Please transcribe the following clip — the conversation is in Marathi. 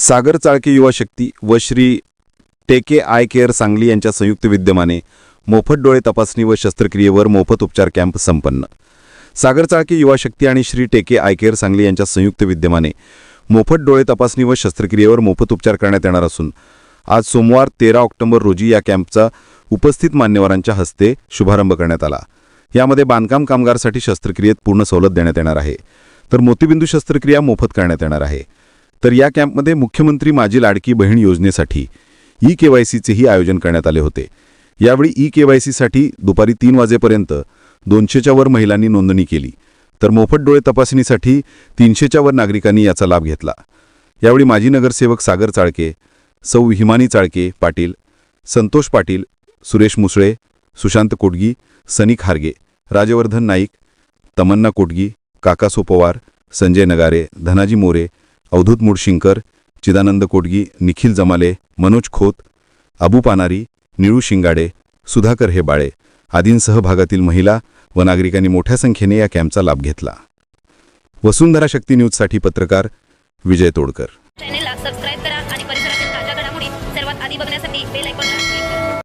सागर चाळके युवा शक्ती व श्री टेके आय केअर सांगली यांच्या संयुक्त विद्यमाने मोफत डोळे तपासणी व शस्त्रक्रियेवर मोफत उपचार कॅम्प संपन्न. सागर चाळके युवा शक्ती आणि श्री टेके आय केअर सांगली यांच्या संयुक्त विद्यमाने मोफत डोळे तपासणी व शस्त्रक्रियेवर मोफत उपचार करण्यात येणार असून आज सोमवार तेरा ऑक्टोबर रोजी या कॅम्पचा उपस्थित मान्यवरांच्या हस्ते शुभारंभ करण्यात आला. यामध्ये बांधकाम कामगारसाठी शस्त्रक्रियेत पूर्ण सवलत देण्यात येणार आहे. तर मोतीबिंदू शस्त्रक्रिया मोफत करण्यात येणार आहे. तर या कॅम्पमध्ये मुख्यमंत्री माझी लाडकी बहीण योजनेसाठी ई के वाय सीचेही आयोजन करण्यात आले होते. यावेळी ई के वाय सीसाठी दुपारी तीन वाजेपर्यंत दोनशेच्या वर महिलांनी नोंदणी केली. तर मोफत डोळे तपासणीसाठी तीनशेच्या वर नागरिकांनी याचा लाभ घेतला. यावेळी माजी नगरसेवक सागर चाळके सौ हिमानी चाळके पाटील संतोष पाटील सुरेश मुसळे सुशांत कोटगी सनी खारगे राजवर्धन नाईक तमन्ना कोटगी काका सोपवार संजय नगारे धनाजी मोरे अवधूत मुडशिंकर चिदानंद कोटगी निखिल जमाले मनोज खोत अबू पानारी निळू शिंगाडे सुधाकर हेबाळे आदींसह भागातील महिला व नागरिकांनी मोठ्या संख्येने या कॅम्पचा लाभ घेतला. वसुंधरा शक्ती न्यूजसाठी पत्रकार विजय तोडकर. चॅनेलला सबस्क्राईब करा आणि परिसरातील ताज्या घडामोडी सर्वात आधी बघण्यासाठी बेल